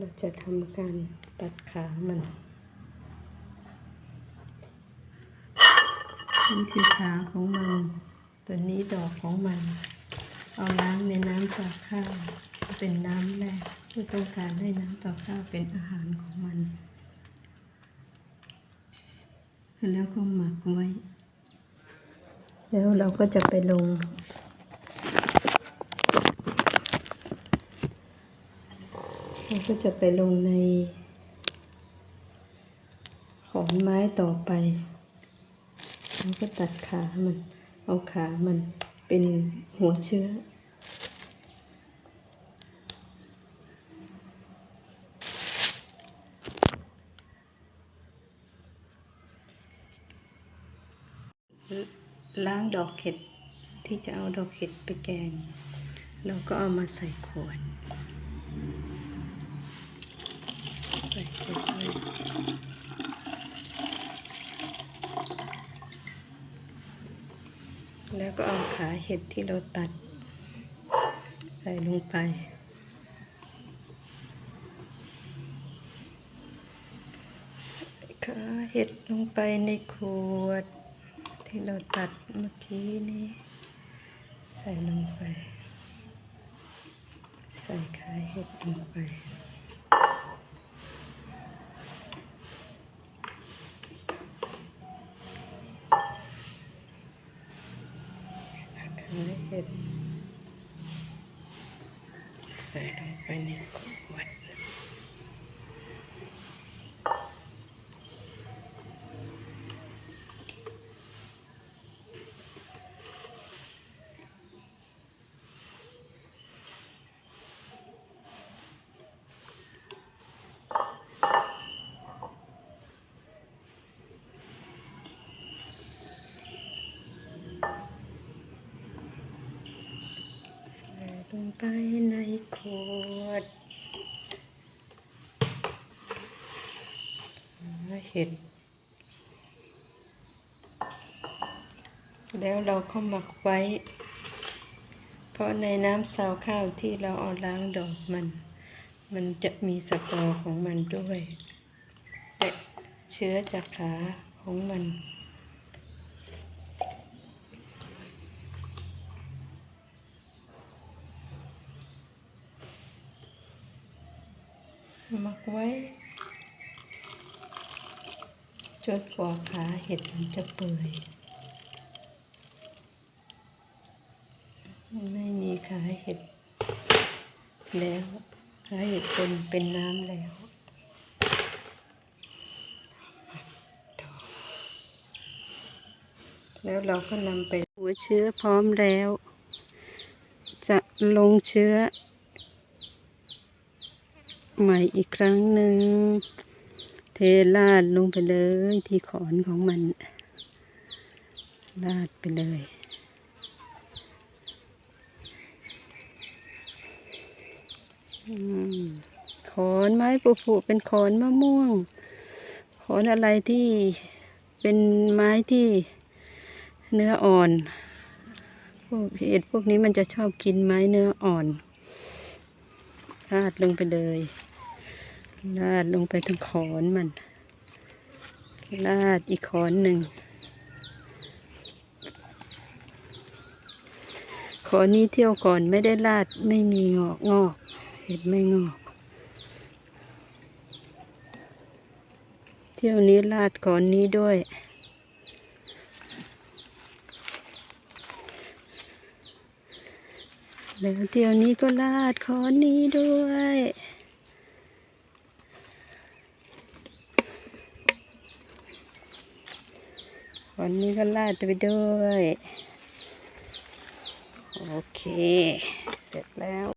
เราจะทำการตัดขามัน นี่คือขาของมันตัวนี้ดอกของมัน เอาล้างในน้ำจากข้าวเป็นน้ำแรกเพื่อต้องการให้น้ำต่อข้าวเป็นอาหารของมัน แล้วก็หมักไว้ แล้วเราก็จะไปลง เราก็จะไปลงใน ขอนไม้ต่อไปเราก็ตัดขามัน เอาขามันเป็นหัวเชื้อล้างดอกเห็ดที่จะเอาดอกเห็ดไปแกง เราก็เอามาใส่ขวด ใส่ขวดไว้ แล้วก็เอาขาเห็ดที่เราตัด ใส่ลงไป ใส่ขาเห็ดลงไปในขวด ที่เราตัดเมื่อกี้นี้ ใส่ลงไป ใส่ขาเห็ดลงไป มาเห็ดใส่ลงไปในขวด ใส่ลง ไปในขวดเห็ด แล้วเราก็หมักไว้ เพราะในน้ำซาวข้าวที่เราเอาล้างดอกมัน มันจะมีสปอร์ของมันด้วยและเชื้อจากขาของมัน มักไว้ จนกว่าขาเห็ดมันจะเปื่อยไม่มีขาเห็ดแล้วขาเห็ดเป็นเป็นน้ำแล้วแล้วเราก็นำไปหัวเชื้อพร้อมแล้ว จะลงเชื้อ ใหม่อีกครั้งหนึ่ง เทราดลงไปเลยที่ขอนของมันราดไปเลยขอนไม้ปูผุเป็นขอนมะม่วง ขอนอะไรที่เป็นไม้ที่เนื้ออ่อน พวกเห็ดพวกนี้มันจะชอบกินไม้เนื้ออ่อนราดลงไปเลย ราดลงไปทั้งขอนมันราดอีกขอนหนึ่ง ขอนนี้เที่ยวก่อนไม่ได้ราดไม่มีงอกงอกเห็ดไม่งอก เที่ยวนี้ราดขอนนี้ด้วยแล้วเที่ยวนี้ก็ราดขอนนี้ด้วย วันนี้ก็ลาดไปด้วย โอเค เสร็จแล้ว